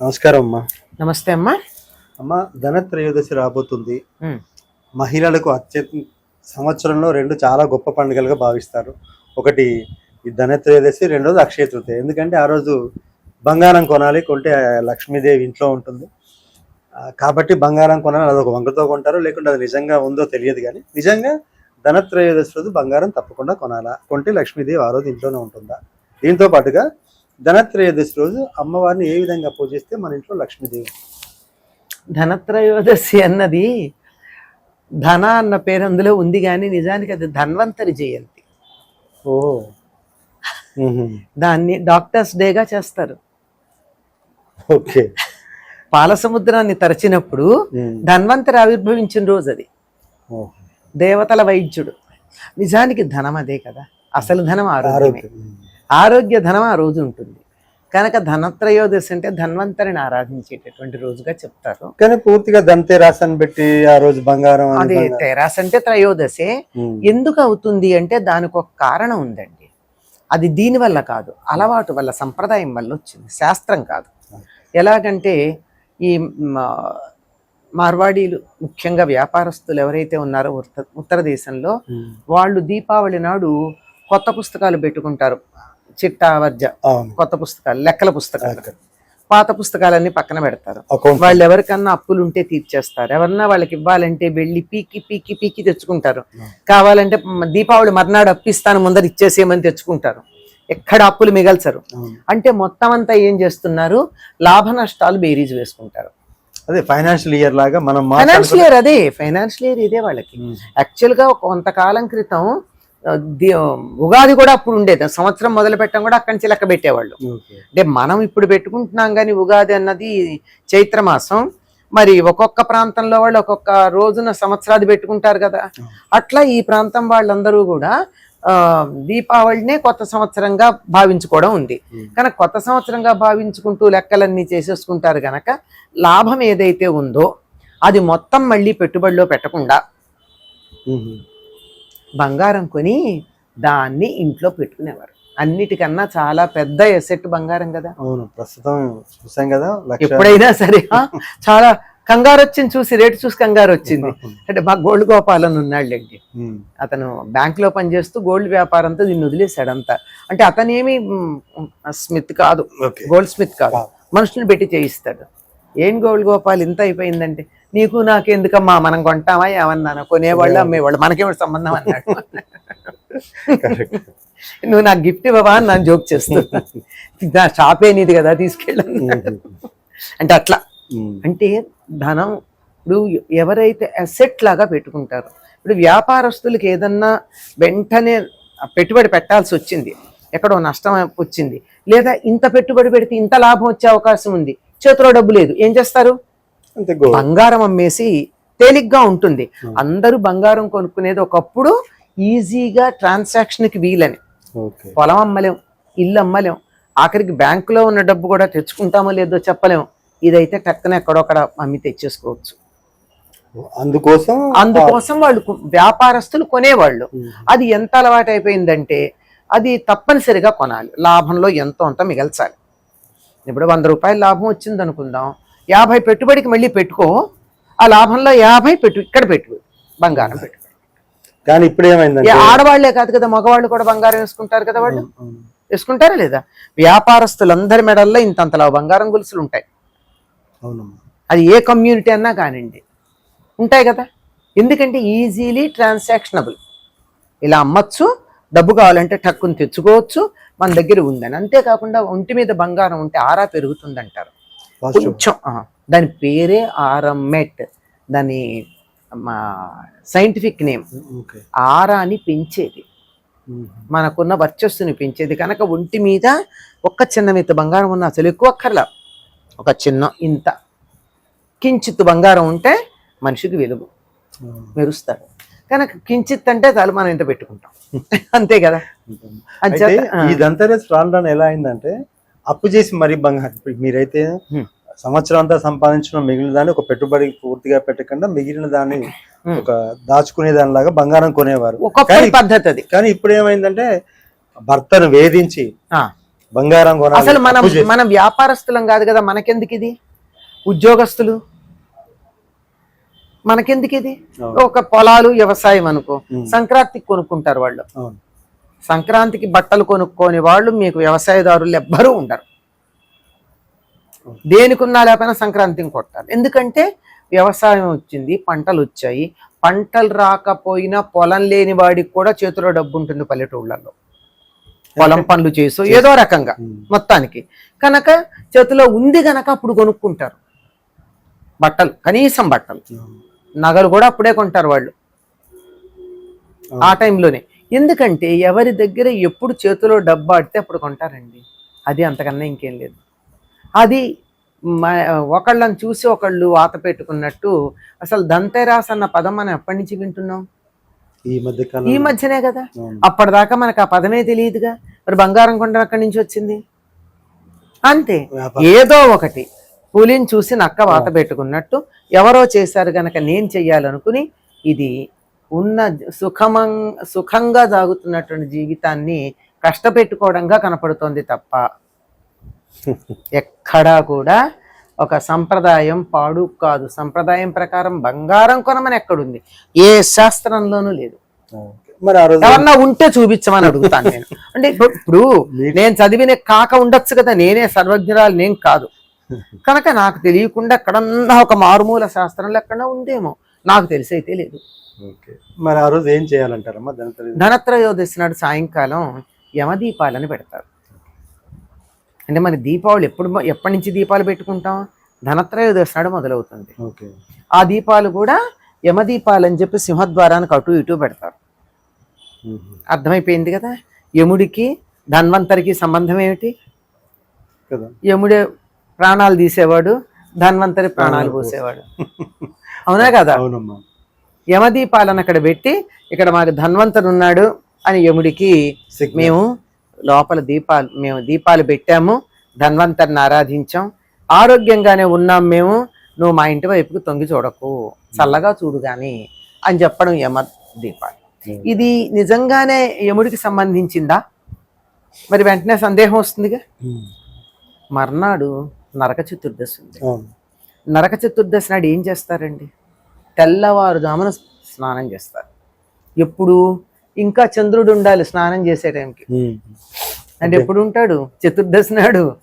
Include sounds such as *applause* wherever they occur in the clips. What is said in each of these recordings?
నమస్కారం అమ్మా. నమస్తే అమ్మా. అమ్మ ధనత్రయోదశి రాబోతుంది. మహిళలకు అత్యంత సంవత్సరంలో రెండు చాలా గొప్ప పండుగలుగా భావిస్తారు. ఒకటి ఈ ధనత్రయోదశి రెండోది అక్షయ తృతీయ. ఎందుకంటే ఆ రోజు బంగారం కొనాలి కొంటే లక్ష్మీదేవి ఇంట్లో ఉంటుంది. కాబట్టి బంగారం కొనాలి అదొక వంకతో కొంటారు లేకుంటే అది నిజంగా ఉందో తెలియదు కానీ నిజంగా ధనత్రయోదశి రోజు బంగారం తప్పకుండా కొనాలా కొంటే లక్ష్మీదేవి ఆ రోజు ఇంట్లోనే ఉంటుందా? దీంతో పాటుగా ధనత్రయోదశి రోజు అమ్మవారిని ఏ విధంగా పూజిస్తే మన ఇంట్లో లక్ష్మీదేవి? ధనత్రయోదశి అన్నది ధన అన్న పేరు అందులో ఉంది కానీ నిజానికి అది ధన్వంతరి జయంతి. ఓ. దాన్ని డాక్టర్స్ డేగా చేస్తారు. ఓకే. పాల సముద్రాన్ని తరచినప్పుడు. ధన్వంతరి ఆవిర్భవించిన రోజు అది. దేవతల వైద్యుడు. నిజానికి ధనం అదే కదా. అసలు ధనం ఆరోగ్యమే. ఆరోగ్యం ధనం ఆ రోజు ఉంటుంది. కనుక ధనత్రయోదశి అంటే ధన్వంతరిని ఆరాధించేటటువంటి రోజుగా చెప్తారు. కానీ పూర్తిగా దంతేరాస్ అని పెట్టి ఆ రోజు బంగారం అది. తెరాస్ అంటే త్రయోదశే. ఎందుకు అవుతుంది అంటే దానికి ఒక కారణం ఉందండి. అది దీని వల్ల కాదు అలవాటు వల్ల సంప్రదాయం వల్ల వచ్చింది. శాస్త్రం కాదు. ఎలాగంటే ఈ మార్వాడీలు ముఖ్యంగా వ్యాపారస్తులు ఎవరైతే ఉన్నారో ఉత్తర దేశంలో. వాళ్ళు దీపావళి నాడు కొత్త పుస్తకాలు పెట్టుకుంటారు. చిట్టా వర్జ అవును. కొత్త పుస్తకాలు లెక్కల పుస్తకాలు. పాత పుస్తకాలన్నీ పక్కన పెడతారు. వాళ్ళు ఎవరికన్నా అప్పులు ఉంటే తీర్చేస్తారు. ఎవరన్నా వాళ్ళకి ఇవ్వాలంటే వెళ్ళి పీకి పీకి పీకి తెచ్చుకుంటారు. కావాలంటే దీపావళి మర్నాడు అప్పిస్తాను ముందర ఇచ్చేసేయమని తెచ్చుకుంటారు. ఎక్కడ అప్పులు మిగల్చరు. అంటే మొత్తం అంతా ఏం చేస్తున్నారు? లాభ నష్టాలు బేరీజ్ వేసుకుంటారు. అదే ఫైనాన్షియల్ ఇయర్ లాగా మనం ఫైనాన్షియల్ ఇయర్ అదే ఫైనాన్షియల్ ఇయర్ ఇదే వాళ్ళకి. యాక్చువల్గా కొంతకాలం క్రితం ఉగాది కూడా అప్పుడు ఉండేది సంవత్సరం మొదలు పెట్టడం కూడా అక్కడి నుంచి లెక్క పెట్టేవాళ్ళు. అంటే మనం ఇప్పుడు పెట్టుకుంటున్నాం కానీ ఉగాది అన్నది చైత్ర మాసం మరి ఒక్కొక్క ప్రాంతంలో వాళ్ళు ఒక్కొక్క రోజున సంవత్సరాది పెట్టుకుంటారు కదా అట్లా ఈ ప్రాంతం వాళ్ళందరూ కూడా దీపావళినే కొత్త సంవత్సరంగా భావించుకోవడం ఉంది. కనుక కొత్త సంవత్సరంగా భావించుకుంటూ లెక్కలన్నీ చేసేసుకుంటారు గనక లాభం ఏదైతే ఉందో అది మొత్తం మళ్ళీ పెట్టుబడిలో పెట్టకుండా. బంగారం కొని దాన్ని ఇంట్లో పెట్టుకునేవారు. అన్నిటికన్నా చాలా పెద్ద ఎసెట్ బంగారం కదా. అవును ప్రస్తుతం చూసాం కదా ఎప్పుడైనా సరే చాలా కంగారు వచ్చింది చూసి రేటు చూసి కంగారు వచ్చింది *laughs* అంటే మా గోల్డ్ గోపాల్ అని ఉన్నాళ్ళండి. అతను బ్యాంక్లో పనిచేస్తూ గోల్డ్ వ్యాపారంతో దీన్ని వదిలేశాడు అంతా. అంటే అతనేమి స్మిత్ కాదు. గోల్డ్ స్మిత్ కాదు. కాదు. మనుషుల్ని పెట్టి చేయిస్తాడు. ఏం గోల్డ్ గోపాల్ ఇంత అయిపోయిందంటే? నీకు నాకు ఎందుకమ్మా మనం కొంటామా? ఏమన్నాను కొనేవాళ్ళు అమ్మేవాళ్ళు. మనకేమిటి సంబంధం అన్నాడు. నువ్వు నాకు గిఫ్ట్ ఇవ్వవా అని నన్ను జోక్ చేస్తున్నా నా షాపే నీది కదా తీసుకెళ్ళను. అంటే అట్లా. అంటే ధనం ఇప్పుడు ఎవరైతే అసెట్ లాగా పెట్టుకుంటారు ఇప్పుడు వ్యాపారస్తులకి ఏదన్నా వెంటనే పెట్టుబడి పెట్టాల్సి వచ్చింది. ఎక్కడో నష్టం వచ్చింది. లేదా ఇంత పెట్టుబడి పెడితే ఇంత లాభం వచ్చే అవకాశం ఉంది. చేతిలో డబ్బు లేదు. ఏం చేస్తారు? బంగారం అమ్మేసి తేలిగ్గా ఉంటుంది. అందరూ బంగారం కొనుక్కునేది ఒకప్పుడు ఈజీగా ట్రాన్సాక్షన్కి వీలని. పొలం అమ్మలేం ఇల్లు అమ్మలేం ఆఖరికి బ్యాంకులో ఉన్న డబ్బు కూడా తెచ్చుకుంటామో లేదో చెప్పలేం. ఇదైతే టక్కన ఎక్కడొక్కడ అమ్మి తెచ్చేసుకోవచ్చు. అందుకోసం అందుకోసం వాళ్ళు వ్యాపారస్తులు కొనేవాళ్ళు. మ్మ్. అది ఎంత అలవాటు అయిపోయిందంటే అది తప్పనిసరిగా కొనాలి. లాభంలో ఎంతో అంత మిగల్చాలి. ఇప్పుడు వంద రూపాయలు లాభం వచ్చింది అనుకుందాం. యాభై పెట్టుబడికి మళ్ళీ పెట్టుకో. ఆ లాభంలో యాభై పెట్టు ఇక్కడ పెట్టు బంగారం పెట్టు. కానీ ఇప్పుడు ఏ ఏమైందంటే ఆడవాళ్ళే కాదు కదా మగవాళ్ళు కూడా బంగారం వేసుకుంటారు కదా వాళ్ళు. వేసుకుంటారా లేదా? వ్యాపారస్తులందరి మెడల్లో ఇంతంతలా బంగారం గొలుసులు ఉంటాయి. అది ఏ కమ్యూనిటీ అన్నా కానివ్వండి. ఉంటాయి కదా? ఎందుకంటే ఈజీలీ ట్రాన్సాక్షనబుల్. ఇలా అమ్మచ్చు డబ్బు కావాలంటే టక్కుని తెచ్చుకోవచ్చు మన దగ్గర ఉందని. అంతేకాకుండా ఒంటి మీద బంగారం ఉంటే ఆరా పెరుగుతుంది అంటారు కొంచెం దాని పేరే ఆరమెట్ దాని మా సైంటిఫిక్ నేమ్. ఓకే. ఆరాని పెంచేది. మనకున్న వర్చస్సుని పెంచేది. కనుక ఒంటి మీద ఒక్క చిన్న మిత్త బంగారం ఉన్న అసలు ఎక్కువ అక్కర్లా. ఒక చిన్న ఇంత. కించిత్ బంగారం ఉంటే మనిషికి వెలుగు. మెరుస్తాడు. కనుక కించిత్ అంటే చాలు మనం ఇంత పెట్టుకుంటాం. అంతే కదా? దంతరేస్ రాను రాను ఎలా అయిందంటే అప్పు చేసి మరీ బంగారం. మీరైతే. సంవత్సరం అంతా సంపాదించిన మిగిలిన దాన్ని ఒక పెట్టుబడి పూర్తిగా పెట్టకుండా మిగిలిన దాన్ని. ఒక దాచుకునే దానిలాగా బంగారం కొనేవారు. కానీ- పద్ధతి అది కానీ ఇప్పుడు ఏమైందంటే భర్తను వేధించి బంగారం కొనాలి అసలు మనం మనం వ్యాపారస్తులం కాదు కదా మనకెందుకు ఇది ఉద్యోగస్తులు మనకెందుకు ఇది. ఒక పొలాలు వ్యవసాయం అనుకో. సంక్రాంతికి కొనుక్కుంటారు వాళ్ళు. సంక్రాంతికి బట్టలు కొనుక్కోని వాళ్ళు మీకు వ్యవసాయదారులు ఎవ్వరూ ఉండరు. దేనికున్నా లేకపోయినా సంక్రాంతిని కొట్టాలి ఎందుకంటే వ్యవసాయం వచ్చింది పంటలు వచ్చాయి. పంటలు రాకపోయినా పొలం లేని వాడికి కూడా చేతిలో డబ్బు ఉంటుంది పల్లెటూళ్ళల్లో. పొలం పనులు చేసో ఏదో రకంగా. మొత్తానికి. కనుక చేతిలో ఉంది గనక అప్పుడు కొనుక్కుంటారు. బట్టలు కనీసం బట్టలు. నగలు కూడా అప్పుడే కొంటారు వాళ్ళు. ఆ టైంలోనే. ఎందుకంటే ఎవరి దగ్గర ఎప్పుడు చేతిలో డబ్బు ఆడితే అప్పుడు కొంటారండి. అది అంతకన్నా ఇంకేం లేదు. అది ఒకళ్ళని చూసి ఒకళ్ళు వాత పెట్టుకున్నట్టు అసలు దంతెరాస్ అన్న పదం మనం ఎప్పటి నుంచి వింటున్నాం? ఈ మధ్య ఈ మధ్యనే కదా. అప్పటిదాకా మనకు ఆ పదమే తెలియదుగా. మరి బంగారం కొండ అక్కడి నుంచి వచ్చింది? అంతే. ఏదో ఒకటి. పులిని చూసి నక్క వాత పెట్టుకున్నట్టు ఎవరో చేశారు గనక నేను చెయ్యాలనుకుని ఇది ఉన్న సుఖమం సుఖంగా సాగుతున్నటువంటి జీవితాన్ని కష్టపెట్టుకోవడంగా కనపడుతోంది తప్ప ఎక్కడా కూడా ఒక సంప్రదాయం పాడు కాదు. సంప్రదాయం ప్రకారం బంగారం కొనమని ఎక్కడుంది? ఏ శాస్త్రంలోనూ లేదు. మరి ఆ రోజు ఎవరన్నా ఉంటే చూపించమని అడుగుతాను నేను. అంటే ఇప్పుడు *laughs* ఇప్పుడు నేను చదివిన కాక ఉండొచ్చు కదా నేనే సర్వజ్ఞరాలు నేను కాదు. కనుక నాకు తెలియకుండా ఎక్కడన్నా ఒక మారుమూల శాస్త్రంలో ఎక్కడన్నా ఉందేమో. నాకు తెలిసి అయితే లేదు. ఓకే. మరి ఆ రోజు ఏం చేయాలంటారమ్మా ధనత్రయోదశి నాడు సాయంకాలం యమదీపాలని పెడతారు. అంటే మరి దీపావళి ఎప్పుడు ఎప్పటి నుంచి దీపాలు పెట్టుకుంటాం? ధనత్రయోదశి నాడు మొదలవుతుంది. ఓకే. ఆ దీపాలు కూడా యమదీపాలు అని చెప్పి సింహద్వారానికి అటు ఇటు పెడతారు. అర్థమైపోయింది కదా? యముడికి ధన్వంతరికి సంబంధం ఏమిటి? యముడే ప్రాణాలు తీసేవాడు ధన్వంతరి ప్రాణాలు పోసేవాడు. అవునా కదా? అవునమ్మా. యమదీపాలను అక్కడ పెట్టి ఇక్కడ మాకు ధన్వంతరు ఉన్నాడు అని యముడికి. మేము లోపల దీపాలు మేము దీపాలు పెట్టాము ధన్వంతరిని ఆరాధించాం. ఆరోగ్యంగానే ఉన్నాం మేము నువ్వు మా ఇంటి వైపుకు తొంగి చూడకు చల్లగా చూడు గాని అని చెప్పడం యమ దీపాలు. ఇది నిజంగానే యముడికి సంబంధించిందా? మరి వెంటనే సందేహం వస్తుందిగా. మర్నాడు నరక చతుర్దశి ఉంది. నరక చతుర్దశి నాడు ఏం చేస్తారండి? తెల్లవారుజామున స్నానం చేస్తారు. ఎప్పుడు? ఇంకా చంద్రుడు ఉండాలి స్నానం చేసే టైంకి. అంటే ఎప్పుడు ఉంటాడు? చతుర్దశి నాడు.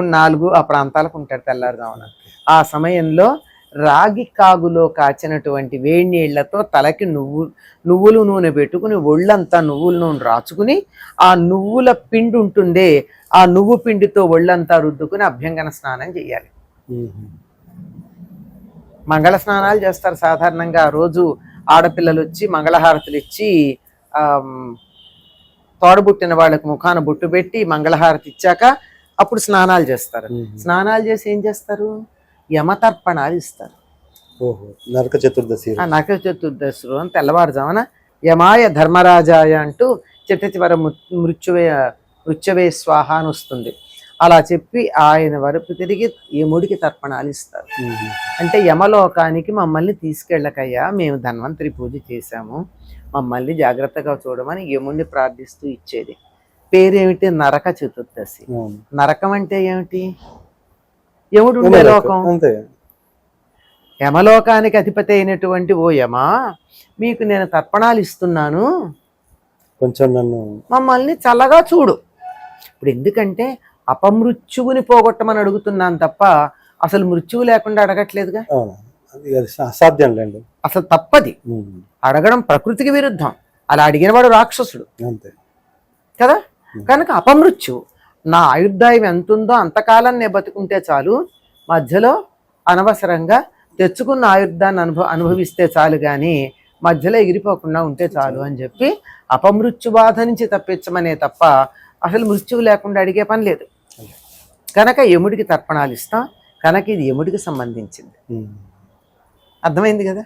నాలుగు ఆ ప్రాంతాలకు ఉంటాడు తెల్లారుజామున. ఆ సమయంలో రాగి కాగులో కాచినటువంటి వేడి నీళ్ళతో తలకి నువ్వు నువ్వులు నూనె పెట్టుకుని ఒళ్ళంతా నువ్వుల నూనె రాచుకుని ఆ నువ్వుల పిండి ఉంటుందే ఆ నువ్వు పిండితో ఒళ్ళంతా రుద్దుకుని అభ్యంగన స్నానం చేయాలి. మంగళ స్నానాలు చేస్తారు సాధారణంగా రోజు ఆడపిల్లలు వచ్చి మంగళహారతులు ఇచ్చి తోడబుట్టిన వాళ్ళకి ముఖాన బొట్టు పెట్టి మంగళహారతి ఇచ్చాక అప్పుడు స్నానాలు చేస్తారు. స్నానాలు చేసి ఏం చేస్తారు యమతర్పణాలు ఇస్తారు. ఓహో నరక చతుర్దశి నరక చతుర్దశి రోజున తెల్లవారుజామున యమాయ ధర్మరాజాయ అంటూ చిట్ట చివర మృత్యువే మృత్యువే స్వాహ అని వస్తుంది. అలా చెప్పి ఆయన వరపు తిరిగి యముడికి తర్పణాలు ఇస్తారు. అంటే యమలోకానికి మమ్మల్ని తీసుకెళ్ళకయ్యా మేము ధన్వంతరి పూజ చేశాము. మమ్మల్ని జాగ్రత్తగా చూడమని యముడిని ప్రార్థిస్తూ ఇచ్చేది. పేరేమిటి? నరక చతుర్దశి. నరకం అంటే ఏమిటి? ఉండే లోకం? యమలోకానికి అధిపతి అయినటువంటి ఓ యమా మీకు నేను తర్పణాలు ఇస్తున్నాను. కొంచెం నన్ను మమ్మల్ని చల్లగా చూడు. ఇప్పుడు ఎందుకంటే అపమృత్యువుని పోగొట్టమని అడుగుతున్నాను తప్ప అసలు మృత్యువు లేకుండా అడగట్లేదుగా? అసాధ్యం లేండి. అసలు తప్పది. అడగడం ప్రకృతికి విరుద్ధం. అలా అడిగినవాడు రాక్షసుడు. అంతే. కదా? కనుక అపమృత్యు నా ఆయుర్దాయం ఎంత ఉందో అంతకాలం నేను బతుకుంటే చాలు. మధ్యలో అనవసరంగా తెచ్చుకున్న ఆయుర్దాన్ని అనుభవ అనుభవిస్తే చాలు కానీ మధ్యలో ఎగిరిపోకుండా ఉంటే చాలు అని చెప్పి అపమృత్యు బాధ నుంచి తప్పించమనే తప్ప అసలు మృత్యువు లేకుండా అడిగే పని లేదు. కనుక యముడికి తర్పణాలు ఇస్తాం. కనుక ఇది యముడికి సంబంధించింది. అర్థమైంది కదా?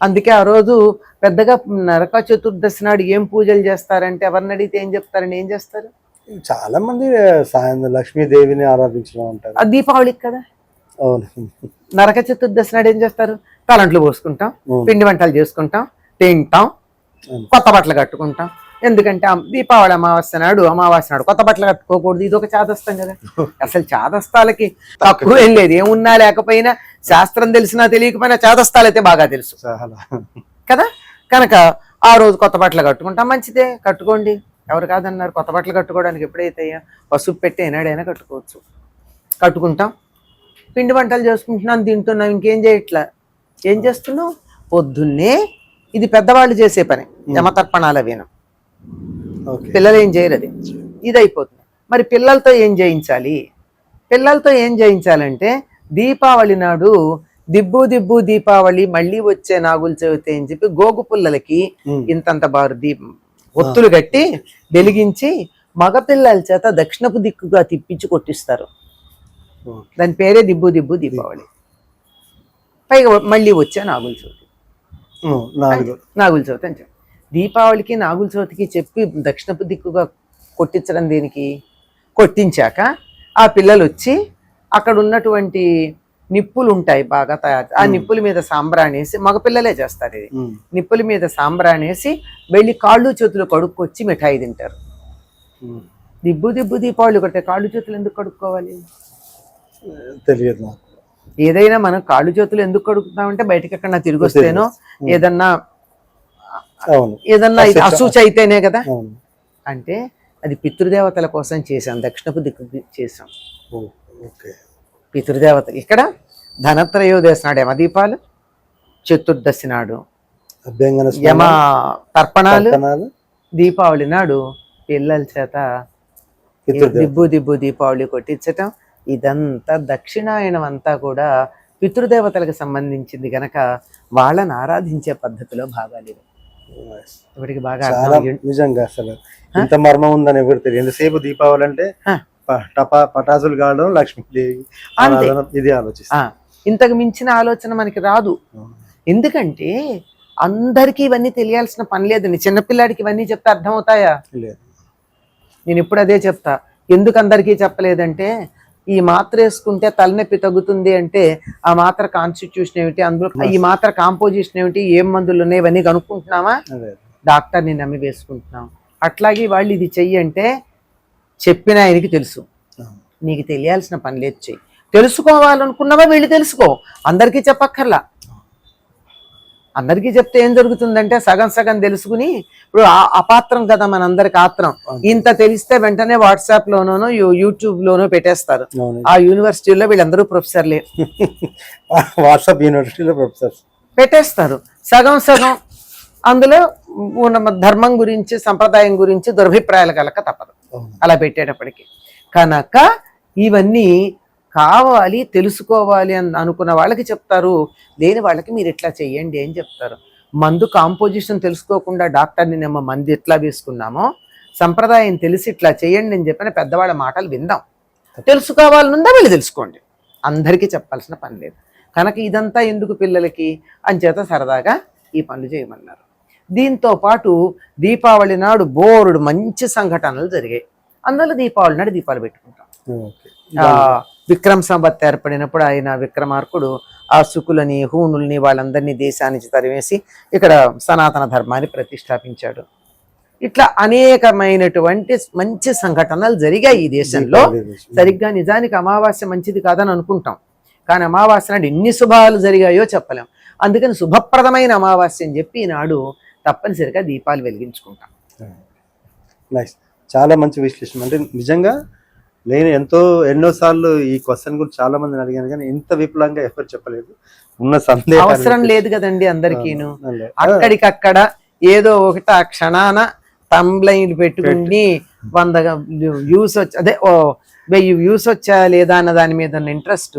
అందుకే ఆ రోజు పెద్దగా నరక చతుర్దశి నాడు ఏం పూజలు చేస్తారంటే ఎవరిని అడిగితే ఏం చెప్తారని ఏం చేస్తారు? చాలా మంది సాయంత్రం లక్ష్మీదేవిని ఆరాధించడం అంటారు. ఆ దీపావళికి కదా? అవును. నరక చతుర్దశి నాడు ఏం చేస్తారు? తలంట్లు పోసుకుంటాం. పిండి వంటలు చేసుకుంటాం తింటాం. కొత్త బట్టలు కట్టుకుంటాం. ఎందుకంటే దీపావళి అమావాస్య నాడు అమావాస్య నాడు కొత్త బట్టలు కట్టుకోకూడదు ఇది ఒక చాదస్తం కదా. *laughs* అసలు చాదస్తాలకి తక్కువ. ఏం లేదు. ఏమున్నా లేకపోయినా శాస్త్రం తెలిసినా తెలియకపోయినా చాదస్తాలు అయితే బాగా తెలుసు. కదా? కనుక ఆ రోజు కొత్త బట్టలు కట్టుకుంటాం మంచిదే కట్టుకోండి. ఎవరు కాదన్నారు? కొత్త బట్టలు కట్టుకోవడానికి ఎప్పుడైతే పసుపు పెట్టి ఏనాడైనా కట్టుకోవచ్చు. కట్టుకుంటాం. పిండి వంటలు చేసుకుంటున్నాం తింటున్నాం ఇంకేం చేయట్లా? ఏం చేస్తున్నావు? పొద్దున్నే ఇది పెద్దవాళ్ళు చేసే పని. యమతర్పణాల వీణం. పిల్లలు ఏం చేయరు అది. ఇది అయిపోతుంది మరి పిల్లలతో ఏం చేయించాలి? పిల్లలతో ఏం చేయించాలంటే దీపావళి నాడు దిబ్బు దిబ్బు దీపావళి మళ్ళీ వచ్చే నాగుల చవితి అని చెప్పి గోగు పుల్లలకి. ఇంతంత బారు దీపం ఒత్తులు కట్టి వెలిగించి మగపిల్లల చేత దక్షిణపు దిక్కుగా తిప్పించి కొట్టిస్తారు. దాని పేరే దిబ్బు దిబ్బు దీపావళి. పైగా మళ్ళీ వచ్చే నాగుల చవితి. నాగుల చవితి అని చెప్పి. దీపావళికి నాగుల చవితికి చెప్పి దక్షిణపు దిక్కుగా కొట్టించడం దేనికి? కొట్టించాక ఆ పిల్లలు వచ్చి అక్కడ ఉన్నటువంటి నిప్పులు ఉంటాయి బాగా తయారు ఆ నిప్పుల మీద సాంబ్రాణేసి మగపిల్లలే చేస్తారు ఇది. నిప్పుల మీద సాంబ్రాణేసి వెళ్ళి కాళ్ళు చేతులు కడుక్కొచ్చి మిఠాయి తింటారు. దిబ్బు దిబ్బు దీపావళి కొట్టే కాళ్ళు చేతులు ఎందుకు కడుక్కోవాలి? తెలియదు ఏదైనా మనం కాళ్ళు చేతులు ఎందుకు కడుగుతామంటే బయటకి ఎక్కడన్నా తిరిగి వస్తేనో ఏదన్నా ఏదన్నా అసూచి అయితేనే కదా? అంటే అది పితృదేవతల కోసం చేశాం దక్షిణపు దిక్కు చేశాం. ఓకే. పితృదేవత. ఇక్కడ ధనత్రయోదశి నాడు యమదీపాలు చతుర్దశి నాడు యమ తర్పణాలు దీపావళి నాడు పిల్లల చేత దిబ్బు దిబ్బు దీపావళి కొట్టించటం. ఇదంతా దక్షిణాయనం అంతా కూడా పితృదేవతలకు సంబంధించింది గనక వాళ్ళని ఆరాధించే పద్ధతిలో భాగాలు. ఇప్పటికి బాగా నిజంగా అసలు. ఇంత మర్మం ఉందని ఎవరు తెలియదు. ఎంతసేపు దీపావళి అంటే టపా పటాసులు కావడం లక్ష్మీదేవి. ఆరాధన, ఇది ఆలోచిస్తాం. ఇంతకు మించిన ఆలోచన మనకి రాదు. ఎందుకంటే అందరికీ ఇవన్నీ తెలియాల్సిన పని లేదండి చిన్నపిల్లాడికి ఇవన్నీ చెప్తే అర్థమవుతాయా? లేదు. నేను ఇప్పుడు అదే చెప్తా. ఎందుకు అందరికీ చెప్పలేదంటే ఈ మాత్ర వేసుకుంటే తలనొప్పి తగ్గుతుంది అంటే ఆ మాత్ర కాన్స్టిట్యూషన్ ఏమిటి అందులో ఈ మాత్ర కాంపోజిషన్ ఏమిటి ఏం మందులు ఉన్నాయి ఇవన్నీ కనుక్కుంటున్నామా డాక్టర్ని నమ్మి వేసుకుంటున్నాం. అట్లాగే వాళ్ళు ఇది చెయ్యి అంటే చెప్పిన ఆయనకి తెలుసు. నీకు తెలియాల్సిన పని లేదు చెయ్యి. తెలుసుకోవాలనుకున్నావా వీళ్ళు తెలుసుకో. అందరికీ చెప్పక్కర్లా. అందరికీ చెప్తే ఏం జరుగుతుందంటే సగం సగం తెలుసుకుని ఇప్పుడు అపాత్రం కదా మనందరికి ఆత్రం. ఇంత తెలిస్తే వెంటనే వాట్సాప్ లోనో యూట్యూబ్ లోనో పెట్టేస్తారు ఆ యూనివర్సిటీలో వీళ్ళందరూ ప్రొఫెసర్లే. *laughs* వాట్సాప్ యూనివర్సిటీలో ప్రొఫెసర్స్. పెట్టేస్తారు. సగం సగం అందులో ఉన్న ధర్మం గురించి సంప్రదాయం గురించి దురభిప్రాయాలు కలక తప్పదు. అలా పెట్టేటప్పటికి. కనుక ఇవన్నీ కావాలి తెలుసుకోవాలి అని అనుకున్న వాళ్ళకి చెప్తారు. లేని వాళ్ళకి మీరు ఇట్లా చెయ్యండి అని చెప్తారు. మందు కాంపోజిషన్ తెలుసుకోకుండా డాక్టర్ని నమ్మ మందు ఎట్లా వేసుకున్నామో సంప్రదాయం తెలిసి ఇట్లా చేయండి అని చెప్పిన పెద్దవాళ్ళ మాటలు విందాం. తెలుసుకోవాలనుందా వీళ్ళు తెలుసుకోండి. అందరికీ చెప్పాల్సిన పని లేదు. కనుక ఇదంతా ఎందుకు పిల్లలకి? అంచేత సరదాగా ఈ పనులు చేయమన్నారు. దీంతో పాటు దీపావళి నాడు బోరుడు మంచి సంఘటనలు జరిగాయి. అందులో దీపావళి నాడు దీపాలు పెట్టుకుంటాం. విక్రమ సంవత్ ఏర్పడినప్పుడు ఆయన విక్రమార్కుడు ఆ శుకులని హూనుల్ని వాళ్ళందరినీ దేశానికి తరివేసి ఇక్కడ సనాతన ధర్మాన్ని ప్రతిష్టాపించాడు. ఇట్లా అనేకమైనటువంటి మంచి సంఘటనలు జరిగాయి ఈ దేశంలో. సరిగ్గా నిజానికి అమావాస్య మంచిది కాదని అనుకుంటాం. కానీ అమావాస్య నాడు ఎన్ని శుభాలు జరిగాయో చెప్పలేం. అందుకని శుభప్రదమైన అమావాస్య అని చెప్పి ఈనాడు తప్పనిసరిగా దీపాలు వెలిగించుకుంటాం. నైస్ చాలా మంచి విశ్లేషణ. అంటే నిజంగా నేను ఎంతో ఎన్నో సార్లు ఈ క్వశ్చన్ గురించి చాలా మందిని అడిగాను కానీ ఇంత విపులంగా ఎవరు చెప్పలేదు. ఉన్న సందేహం అవసరం లేదు కదండి అందరికీను. అక్కడికక్కడ ఏదో ఒకటి ఆ క్షణాన తంబ్లైన్ పెట్టుకుని వంద వ్యూస్ వచ్చి అదే ఓ వెయ్యి వ్యూస్ వచ్చా లేదా అన్న దాని మీద ఉన్న ఇంట్రెస్ట్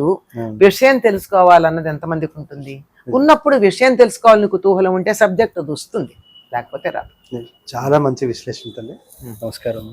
విషయం తెలుసుకోవాలన్నది ఎంతమందికి ఉంటుంది? ఉన్నప్పుడు విషయం తెలుసుకోవాలని కుతూహలం ఉంటే సబ్జెక్ట్ అది వస్తుంది. లేకపోతే రాదు. చాలా మంచి విశ్లేషణ తల్లి. నమస్కారం.